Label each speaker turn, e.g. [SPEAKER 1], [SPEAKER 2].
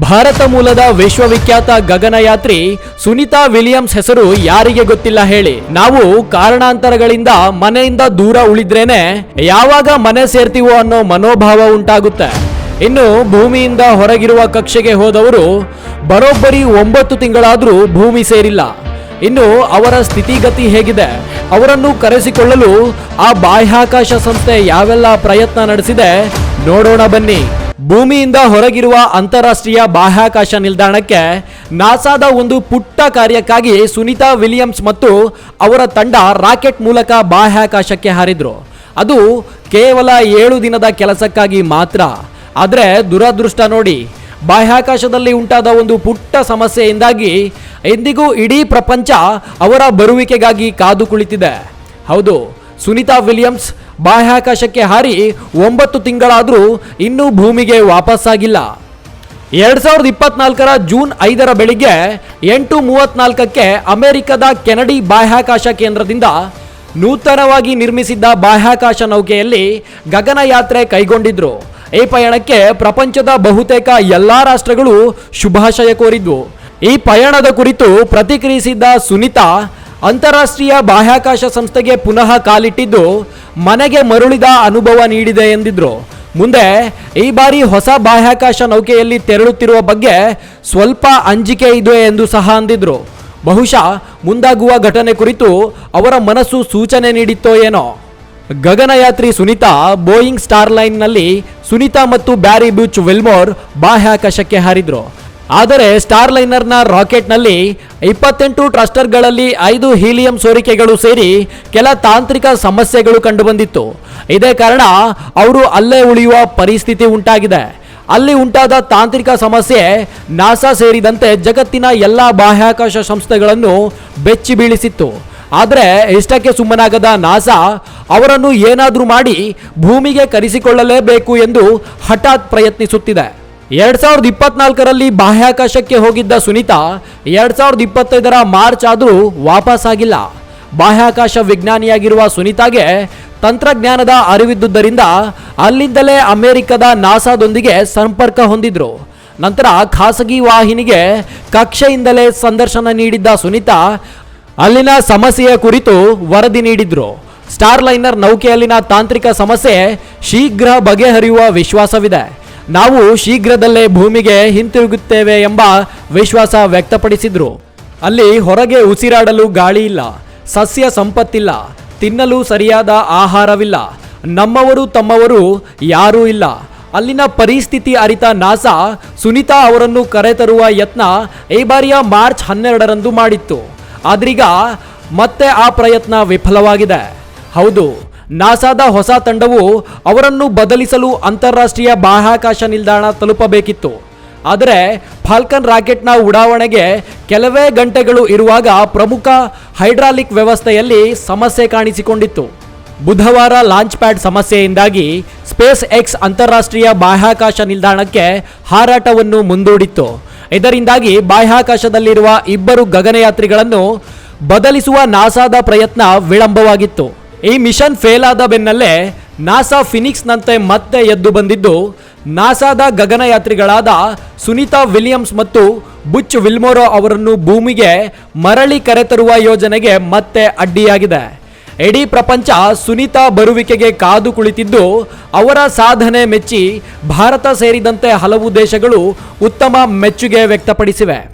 [SPEAKER 1] ಭಾರತ ಮೂಲದ ವಿಶ್ವವಿಖ್ಯಾತ ಗಗನಯಾತ್ರಿ ಸುನೀತಾ ವಿಲಿಯಮ್ಸ್ ಹೆಸರು ಯಾರಿಗೆ ಗೊತ್ತಿಲ್ಲ ಹೇಳಿ. ನಾವು ಕಾರಣಾಂತರಗಳಿಂದ ಮನೆಯಿಂದ ದೂರ ಉಳಿದ್ರೇನೆ ಯಾವಾಗ ಮನೆ ಸೇರ್ತೀವೋ ಅನ್ನೋ ಮನೋಭಾವ ಉಂಟಾಗುತ್ತೆ. ಇನ್ನು ಭೂಮಿಯಿಂದ ಹೊರಗಿರುವ ಕಕ್ಷೆಗೆ ಹೋದವರು ಬರೋಬ್ಬರಿ ಒಂಬತ್ತು ತಿಂಗಳಾದರೂ ಭೂಮಿ ಸೇರಿಲ್ಲ. ಇನ್ನು ಅವರ ಸ್ಥಿತಿಗತಿ ಹೇಗಿದೆ? ಅವರನ್ನು ಕರೆಸಿಕೊಳ್ಳಲು ಆ ಬಾಹ್ಯಾಕಾಶ ಸಂಸ್ಥೆ ಯಾವೆಲ್ಲ ಪ್ರಯತ್ನ ನಡೆಸಿದೆ ನೋಡೋಣ ಬನ್ನಿ. ಭೂಮಿಯಿಂದ ಹೊರಗಿರುವ ಅಂತಾರಾಷ್ಟ್ರೀಯ ಬಾಹ್ಯಾಕಾಶ ನಿಲ್ದಾಣಕ್ಕೆ ನಾಸಾದ ಒಂದು ಪುಟ್ಟ ಕಾರ್ಯಕ್ಕಾಗಿ ಸುನೀತಾ ವಿಲಿಯಮ್ಸ್ ಮತ್ತು ಅವರ ತಂಡ ರಾಕೆಟ್ ಮೂಲಕ ಬಾಹ್ಯಾಕಾಶಕ್ಕೆ ಹಾರಿದ್ರು. ಅದು ಕೇವಲ ಏಳು ದಿನದ ಕೆಲಸಕ್ಕಾಗಿ ಮಾತ್ರ. ಆದರೆ ದುರದೃಷ್ಟ ನೋಡಿ, ಬಾಹ್ಯಾಕಾಶದಲ್ಲಿ ಉಂಟಾದ ಒಂದು ಪುಟ್ಟ ಸಮಸ್ಯೆಯಿಂದಾಗಿ ಎಂದಿಗೂ ಇಡೀ ಪ್ರಪಂಚ ಅವರ ಬರುವಿಕೆಗಾಗಿ ಕಾದು ಕುಳಿತಿದೆ. ಹೌದು, ಸುನೀತಾ ವಿಲಿಯಮ್ಸ್ ಬಾಹ್ಯಾಕಾಶಕ್ಕೆ ಹಾರಿ ಒಂಬತ್ತು ತಿಂಗಳಾದರೂ ಇನ್ನೂ ಭೂಮಿಗೆ ವಾಪಸ್ಸಾಗಿಲ್ಲ. ಎರಡ್ ಸಾವಿರದ ಇಪ್ಪತ್ನಾಲ್ಕರ ಜೂನ್ ಐದರ ಬೆಳಿಗ್ಗೆ ಎಂಟು ಮೂವತ್ನಾಲ್ಕಕ್ಕೆ ಅಮೆರಿಕದ ಕೆನಡಿ ಬಾಹ್ಯಾಕಾಶ ಕೇಂದ್ರದಿಂದ ನೂತನವಾಗಿ ನಿರ್ಮಿಸಿದ್ದ ಬಾಹ್ಯಾಕಾಶ ನೌಕೆಯಲ್ಲಿ ಗಗನಯಾತ್ರೆ ಕೈಗೊಂಡಿದ್ರು. ಈ ಪಯಣಕ್ಕೆ ಪ್ರಪಂಚದ ಬಹುತೇಕ ಎಲ್ಲ ರಾಷ್ಟ್ರಗಳು ಶುಭಾಶಯ ಕೋರಿದ್ವು. ಈ ಪಯಣದ ಕುರಿತು ಪ್ರತಿಕ್ರಿಯಿಸಿದ್ದ ಸುನಿತಾ ಅಂತಾರಾಷ್ಟ್ರೀಯ ಬಾಹ್ಯಾಕಾಶ ಸಂಸ್ಥೆಗೆ ಪುನಃ ಕಾಲಿಟ್ಟಿದ್ದು ಮನೆಗೆ ಮರುಳಿದ ಅನುಭವ ನೀಡಿದೆ ಎಂದಿದ್ರು. ಮುಂದೆ ಈ ಬಾರಿ ಹೊಸ ಬಾಹ್ಯಾಕಾಶ ನೌಕೆಯಲ್ಲಿ ತೆರಳುತ್ತಿರುವ ಬಗ್ಗೆ ಸ್ವಲ್ಪ ಅಂಜಿಕೆ ಇದೆ ಎಂದು ಸಹ ಅಂದಿದ್ರು. ಬಹುಶಃ ಮುಂದಾಗುವ ಘಟನೆ ಕುರಿತು ಅವರ ಮನಸ್ಸು ಸೂಚನೆ ನೀಡಿತ್ತೋ ಏನೋ. ಗಗನಯಾತ್ರಿ ಸುನೀತಾ ಬೋಯಿಂಗ್ ಸ್ಟಾರ್ಲೈನ್ನಲ್ಲಿ ಸುನೀತಾ ಮತ್ತು ಬ್ಯಾರಿ ಬ್ಯೂಚ್ ವೆಲ್ಮೋರ್ ಬಾಹ್ಯಾಕಾಶಕ್ಕೆ ಹಾರಿದ್ರು. ಆದರೆ ಸ್ಟಾರ್ ಲೈನರ್ನ ರಾಕೆಟ್ನಲ್ಲಿ ಇಪ್ಪತ್ತೆಂಟು ಟ್ರಸ್ಟರ್ಗಳಲ್ಲಿ ಐದು ಹೀಲಿಯಂ ಸೋರಿಕೆಗಳು ಸೇರಿ ಕೆಲ ತಾಂತ್ರಿಕ ಸಮಸ್ಯೆಗಳು ಕಂಡುಬಂದಿತ್ತು. ಇದೇ ಕಾರಣ ಅವರು ಅಲ್ಲೇ ಉಳಿಯುವ ಪರಿಸ್ಥಿತಿ ಉಂಟಾಗಿದೆ. ಅಲ್ಲಿ ಉಂಟಾದ ತಾಂತ್ರಿಕ ಸಮಸ್ಯೆ ನಾಸಾ ಸೇರಿದಂತೆ ಜಗತ್ತಿನ ಎಲ್ಲ ಬಾಹ್ಯಾಕಾಶ ಸಂಸ್ಥೆಗಳನ್ನು ಬೆಚ್ಚಿ ಬೀಳಿಸಿತ್ತು. ಆದರೆ ಇಷ್ಟಕ್ಕೆ ಸುಮ್ಮನಾಗದ ನಾಸಾ ಅವರನ್ನು ಏನಾದರೂ ಮಾಡಿ ಭೂಮಿಗೆ ಕರೆಸಿಕೊಳ್ಳಲೇಬೇಕು ಎಂದು ಹಠಾತ್ ಪ್ರಯತ್ನಿಸುತ್ತಿದೆ. ಎರಡ್ ಸಾವಿರದ ಇಪ್ಪತ್ನಾಲ್ಕರಲ್ಲಿ ಬಾಹ್ಯಾಕಾಶಕ್ಕೆ ಹೋಗಿದ್ದ ಸುನೀತಾ ಎರಡ್ ಸಾವಿರದ ಇಪ್ಪತ್ತೈದರ ಮಾರ್ಚ್ ಆದರೂ ವಾಪಸ್ ಆಗಿಲ್ಲ ಬಾಹ್ಯಾಕಾಶ ವಿಜ್ಞಾನಿಯಾಗಿರುವ ಸುನೀತಾಗೆ ತಂತ್ರಜ್ಞಾನದ ಅರಿವಿದ್ದುದರಿಂದ ಅಲ್ಲಿಂದಲೇ ಅಮೆರಿಕದ ನಾಸಾದೊಂದಿಗೆ ಸಂಪರ್ಕ ಹೊಂದಿದ್ರು. ನಂತರ ಖಾಸಗಿ ವಾಹಿನಿಗೆ ಕಕ್ಷೆಯಿಂದಲೇ ಸಂದರ್ಶನ ನೀಡಿದ್ದ ಸುನೀತಾ ಅಲ್ಲಿನ ಸಮಸ್ಯೆಯ ಕುರಿತು ವರದಿ ನೀಡಿದ್ರು. ಸ್ಟಾರ್ಲೈನರ್ ನೌಕೆಯಲ್ಲಿನ ತಾಂತ್ರಿಕ ಸಮಸ್ಯೆ ಶೀಘ್ರ ಬಗೆಹರಿಯುವ ವಿಶ್ವಾಸವಿದೆ. ನಾವು ಶೀಘ್ರದಲ್ಲೇ ಭೂಮಿಗೆ ಹಿಂತಿರುಗುತ್ತೇವೆ ಎಂಬ ವಿಶ್ವಾಸ ವ್ಯಕ್ತಪಡಿಸಿದ್ರು. ಅಲ್ಲಿ ಹೊರಗೆ ಉಸಿರಾಡಲು ಗಾಳಿ ಇಲ್ಲ, ಸಸ್ಯ ಸಂಪತ್ತಿಲ್ಲ, ತಿನ್ನಲು ಸರಿಯಾದ ಆಹಾರವಿಲ್ಲ, ನಮ್ಮವರು ತಮ್ಮವರು ಯಾರೂ ಇಲ್ಲ. ಅಲ್ಲಿನ ಪರಿಸ್ಥಿತಿ ಅರಿತ ನಾಸಾ ಸುನೀತಾ ಅವರನ್ನು ಕರೆತರುವ ಯತ್ನ ಈ ಬಾರಿಯ ಮಾರ್ಚ್ ಹನ್ನೆರಡರಂದು ಮಾಡಿತ್ತು. ಆದ್ರೀಗ ಮತ್ತೆ ಆ ಪ್ರಯತ್ನ ವಿಫಲವಾಗಿದೆ. ಹೌದು ನಾಸಾದ ಹೊಸ ತಂಡವು ಅವರನ್ನು ಬದಲಿಸಲು ಅಂತಾರಾಷ್ಟ್ರೀಯ ಬಾಹ್ಯಾಕಾಶ ನಿಲ್ದಾಣ ತಲುಪಬೇಕಿತ್ತು. ಆದರೆ ಫಾಲ್ಕನ್ ರಾಕೆಟ್ನ ಉಡಾವಣೆಗೆ ಕೆಲವೇ ಗಂಟೆಗಳು ಇರುವಾಗ ಪ್ರಮುಖ ಹೈಡ್ರಾಲಿಕ್ ವ್ಯವಸ್ಥೆಯಲ್ಲಿ ಸಮಸ್ಯೆ ಕಾಣಿಸಿಕೊಂಡಿತ್ತು. ಬುಧವಾರ ಲಾಂಚ್ ಪ್ಯಾಡ್ ಸಮಸ್ಯೆಯಿಂದಾಗಿ ಸ್ಪೇಸ್ ಎಕ್ಸ್ ಅಂತಾರಾಷ್ಟ್ರೀಯ ಬಾಹ್ಯಾಕಾಶ ನಿಲ್ದಾಣಕ್ಕೆ ಹಾರಾಟವನ್ನು ಮುಂದೂಡಿತ್ತು. ಇದರಿಂದಾಗಿ ಬಾಹ್ಯಾಕಾಶದಲ್ಲಿರುವ ಇಬ್ಬರು ಗಗನಯಾತ್ರಿಗಳನ್ನು ಬದಲಿಸುವ ನಾಸಾದ ಪ್ರಯತ್ನ ವಿಳಂಬವಾಗಿತ್ತು. ಈ ಮಿಷನ್ ಫೇಲ್ ಆದ ಬೆನ್ನಲ್ಲೇ ನಾಸಾ ಫಿನಿಕ್ಸ್ನಂತೆ ಮತ್ತೆ ಎದ್ದು ಬಂದಿದ್ದು ನಾಸಾದ ಗಗನಯಾತ್ರಿಗಳಾದ ಸುನೀತಾ ವಿಲಿಯಮ್ಸ್ ಮತ್ತು ಬುಚ್ ವಿಲ್ಮೋರೋ ಅವರನ್ನು ಭೂಮಿಗೆ ಮರಳಿ ಕರೆತರುವ ಯೋಜನೆಗೆ ಮತ್ತೆ ಅಡ್ಡಿಯಾಗಿದೆ. ಇಡೀ ಪ್ರಪಂಚ ಸುನೀತಾ ಬರುವಿಕೆಗೆ ಕಾದು ಕುಳಿತಿದ್ದು ಅವರ ಸಾಧನೆ ಮೆಚ್ಚಿ ಭಾರತ ಸೇರಿದಂತೆ ಹಲವು ದೇಶಗಳು ಉತ್ತಮ ಮೆಚ್ಚುಗೆ ವ್ಯಕ್ತಪಡಿಸಿವೆ.